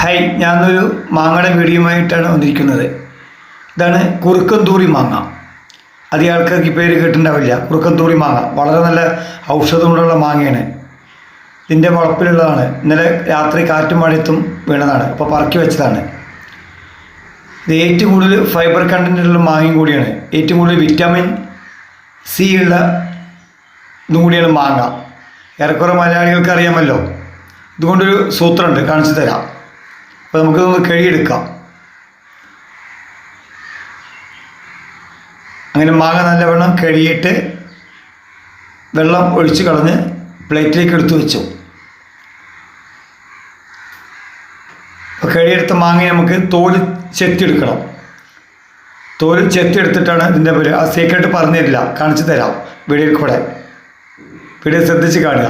Hi ഞാനൊരു മാങ്ങയുടെ വീഡിയോയുമായിട്ടാണ് വന്നിരിക്കുന്നത്. ഇതാണ് കുറുക്കന്തൂറി മാങ്ങ. അധികം ആൾക്കാർക്ക് ഈ പേര് കേട്ടിട്ടുണ്ടാവില്ല. കുറുക്കന്തൂറി മാങ്ങ. വളരെ നല്ല ഔഷധമുള്ള മാങ്ങയാണ്. ഇതിന്റെ വളപ്പിലുള്ളതാണ്. ഇന്നലെ രാത്രി കാറ്റും മഴയത്തും വീണതാണ്. അപ്പോൾ പറക്കി വെച്ചതാണ്. ഇത് ഏറ്റവും കൂടുതൽ ഫൈബർ കണ്ടന്റുള്ള മാങ്ങയും കൂടിയാണ്. ഏറ്റവും കൂടുതൽ വിറ്റാമിൻ സി ഉള്ള ഇതും കൂടിയാണ് മാങ്ങ. ഏറെക്കുറെ മലയാളികൾക്ക് അറിയാമല്ലോ. ഇതുകൊണ്ടൊരു സൂത്രമുണ്ട്. കാണിച്ചു തരാം. അപ്പോൾ നമുക്ക് കഴുകിയെടുക്കാം. അങ്ങനെ മാങ്ങ നല്ലവണ്ണം കഴുകിയിട്ട് വെള്ളം ഒഴിച്ച് കളഞ്ഞ് പ്ലേറ്റിലേക്ക് എടുത്തു വെച്ചു. അപ്പോൾ കഴുകിയെടുത്ത മാങ്ങ നമുക്ക് തോൽ ചെത്തിയെടുക്കണം. തോൽ ചെത്തിയെടുത്തിട്ടാണ് ഇതിന്റെ പേര്. ആ സീക്രട്ട് പറഞ്ഞു തരില്ല കാണിച്ചു തരാം വീഡിയോയിൽ കൂടെ. വീഡിയോ ശ്രദ്ധിച്ച് കാണുക.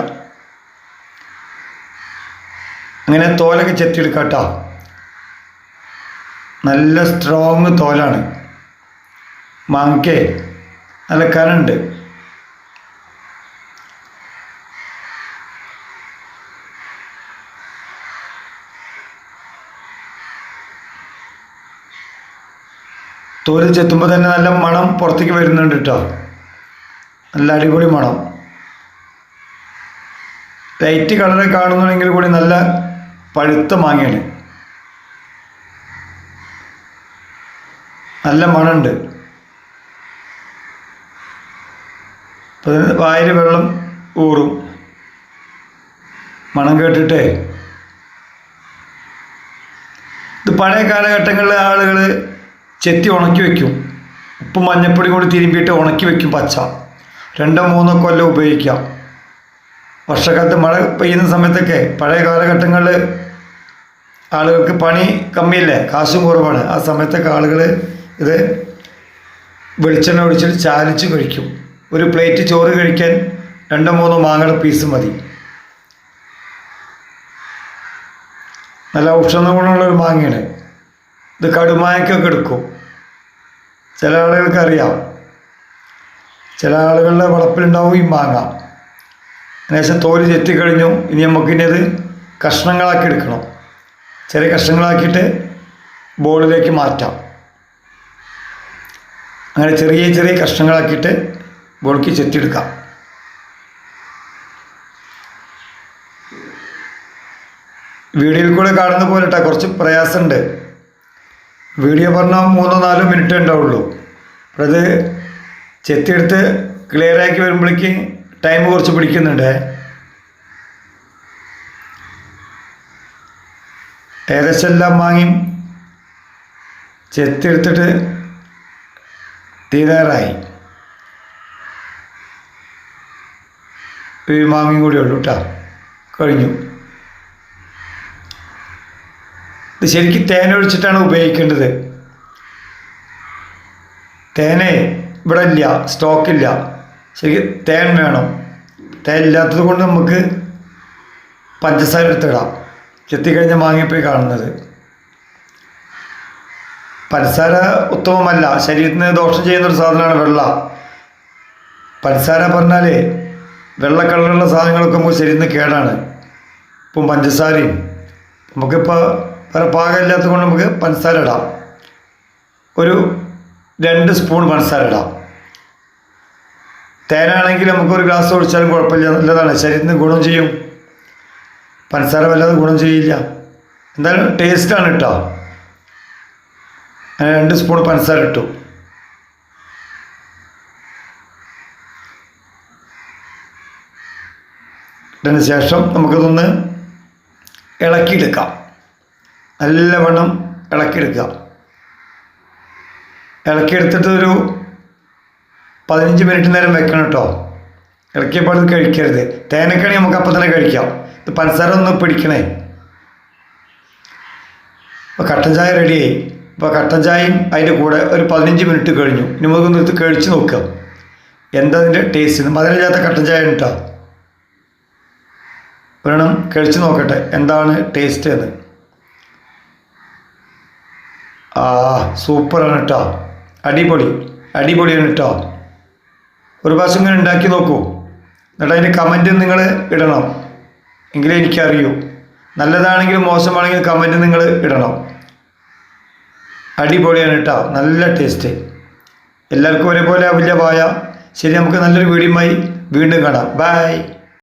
അങ്ങനെ തോലൊക്കെ ചെത്തിയെടുക്കാം കേട്ടോ. നല്ല സ്ട്രോങ് തോലാണ്. മാങ്കേ നല്ല കനുണ്ട് തോൽ ചെത്തുമ്പോൾ തന്നെ നല്ല മണം പുറത്തേക്ക് വരുന്നുണ്ട് കേട്ടോ നല്ല അടിപൊളി മണം. ലൈറ്റ് കളറ് കാണുന്നുണ്ടെങ്കിൽ കൂടി നല്ല പഴുത്ത മാങ്ങയാണ്. നല്ല മണമുണ്ട്. വായിൽ വെള്ളം ഊറും. മണം കേട്ടിട്ടേ. ഇത് പഴയ കാലഘട്ടങ്ങളിൽ ആളുകൾ ചെത്തി ഉണക്കി വെക്കും. ഉപ്പും മഞ്ഞപ്പൊടി കൂടി തിരുമ്പിയിട്ട് ഉണക്കി വെക്കും പച്ച. രണ്ടോ മൂന്നോ കൊല്ലം ഉപയോഗിക്കാം. വർഷക്കാലത്ത് മഴ പെയ്യുന്ന സമയത്തൊക്കെ പഴയ കാലഘട്ടങ്ങളിൽ ആളുകൾക്ക് പണി കമ്മിയില്ലേ? കാശും കുറവാണ്. ആ സമയത്തൊക്കെ ആളുകൾ ഇത് വെളിച്ചെണ്ണ ഒഴിച്ചിട്ട് ചാലിച്ച് കഴിക്കും. ഒരു പ്ലേറ്റ് ചോറ് കഴിക്കാൻ രണ്ടോ മൂന്നോ മാങ്ങയുടെ പീസ് മതി. നല്ല ഔഷധ ഗുണമുള്ളൊരു മാങ്ങയാണ്. ഇത് കടുമായക്കൊക്കെ എടുക്കും. ചില ആളുകൾക്ക് അറിയാം. ചില ആളുകളുടെ വളപ്പിലുണ്ടാവും ഈ മാങ്ങ. അതിനുശേഷം തോൽ ചെത്തിക്കഴിഞ്ഞു ഇനി നമുക്കിനി അത് കഷ്ണങ്ങളാക്കി എടുക്കണം. ചെറിയ കഷ്ണങ്ങളാക്കിയിട്ട് ബോളിലേക്ക് മാറ്റാം. അങ്ങനെ ചെറിയ ചെറിയ കഷ്ണങ്ങളാക്കിയിട്ട് ബോളിക്ക് ചെത്തിയെടുക്കാം. വീഡിയോയിൽ കൂടെ കാണുന്ന പോലെ കേട്ടോ കുറച്ച് പ്രയാസമുണ്ട്. വീഡിയോ പറഞ്ഞാൽ മൂന്നോ നാലോ മിനിറ്റ് ഉണ്ടാവുള്ളൂ. അപ്പോൾ അത് ചെത്തിയെടുത്ത് ക്ലിയറാക്കി വരുമ്പോഴേക്ക് ടൈം കുറച്ച് പിടിക്കുന്നുണ്ട്. ഏകദേശം എല്ലാം വാങ്ങി ചെത്തിയെടുത്തിട്ട് തീരാറായി. ഒരു മാങ്ങയും കൂടി ഉള്ളൂ കേട്ടോ കഴിഞ്ഞു. ഇത് ശരിക്കും തേനൊഴിച്ചിട്ടാണ് ഉപയോഗിക്കേണ്ടത്. തേനെ ഇവിടെ ഇല്ല സ്റ്റോക്കില്ല. ശരിക്കും തേൻ വേണം. തേൻ ഇല്ലാത്തത് കൊണ്ട് നമുക്ക് പഞ്ചസാര എടുത്തിടാം. ചെത്തിക്കഴിഞ്ഞ മാങ്ങിയപ്പോയി കാണുന്നത്. പഞ്ചസാര ഉത്തമമല്ല. ശരീരത്തിന് ദോഷം ചെയ്യുന്ന ഒരു സാധനമാണ് വെള്ള. പഞ്ചസാര പറഞ്ഞാൽ വെള്ള കളറുള്ള സാധനങ്ങളൊക്കെ നമുക്ക് ശരീരത്തിന് കേടാണ്. ഇപ്പം പഞ്ചസാരയും. നമുക്കിപ്പോൾ വേറെ പാകമില്ലാത്തത് കൊണ്ട് നമുക്ക് പഞ്ചസാര ഇടാം. ഒരു രണ്ട് സ്പൂൺ പഞ്ചസാര ഇടാം. തേനാണെങ്കിൽ നമുക്കൊരു ഗ്ലാസ് ഒഴിച്ചാലും കുഴപ്പമില്ല. നല്ലതാണ്. ശരീരത്തിന് ഗുണം ചെയ്യും. പഞ്ചസാര വല്ലാതെ ഗുണം ചെയ്യില്ല. എന്തായാലും ടേസ്റ്റാണ് കേട്ടോ അങ്ങനെ രണ്ട് സ്പൂൺ പഞ്ചസാര ഇട്ടു. ഇട്ടതിന് ശേഷം നമുക്കതൊന്ന് ഇളക്കിയെടുക്കാം. നല്ലവണ്ണം ഇളക്കിയെടുക്കുക. ഇളക്കിയെടുത്തിട്ട് ഒരു പതിനഞ്ച് മിനിറ്റ് നേരം വെക്കണം കേട്ടോ. ഇളക്കിയപ്പോൾ കഴിക്കരുത്. തേനക്കണി നമുക്ക് അപ്പം തന്നെ കഴിക്കാം. ഇത് പഞ്ചസാര ഒന്ന് പിടിക്കണേ. അപ്പോൾ കട്ടൻ ചായ റെഡിയായി ഇപ്പോൾ കട്ടൻ ചായയും അതിന്റെ കൂടെ ഒരു പതിനഞ്ച് മിനിറ്റ് കഴിഞ്ഞു. ഇനി നമുക്കൊന്ന് ഇത് കഴിച്ച് നോക്കുക എന്താ അതിന്റെ ടേസ്റ്റ് മധുരമില്ലാത്ത കട്ടൻ ചായ കേട്ടോ വേണം കഴിച്ച് നോക്കട്ടെ. എന്താണ് ടേസ്റ്റ് എന്ന്. ആ സൂപ്പറാണ് കേട്ടോ അടിപൊളി. അടിപൊളിയാണ് കേട്ടോ ഒരു പ്രാവശ്യം ഇങ്ങനെ ഉണ്ടാക്കി നോക്കൂ. എന്നിട്ട് അതിന്റെ കമന്റ് നിങ്ങൾ ഇടണം. എങ്കിലേ എനിക്കറിയൂ. നല്ലതാണെങ്കിലും മോശമാണെങ്കിലും കമന്റ് നിങ്ങൾ ഇടണം. അടിപൊളിയാണ് കേട്ടോ നല്ല ടേസ്റ്റ് എല്ലാവർക്കും ഒരേപോലെ ആവില്ല പായ ശരി നമുക്ക് നല്ലൊരു വീഡിയോയുമായി വീണ്ടും കാണാം. ബൈ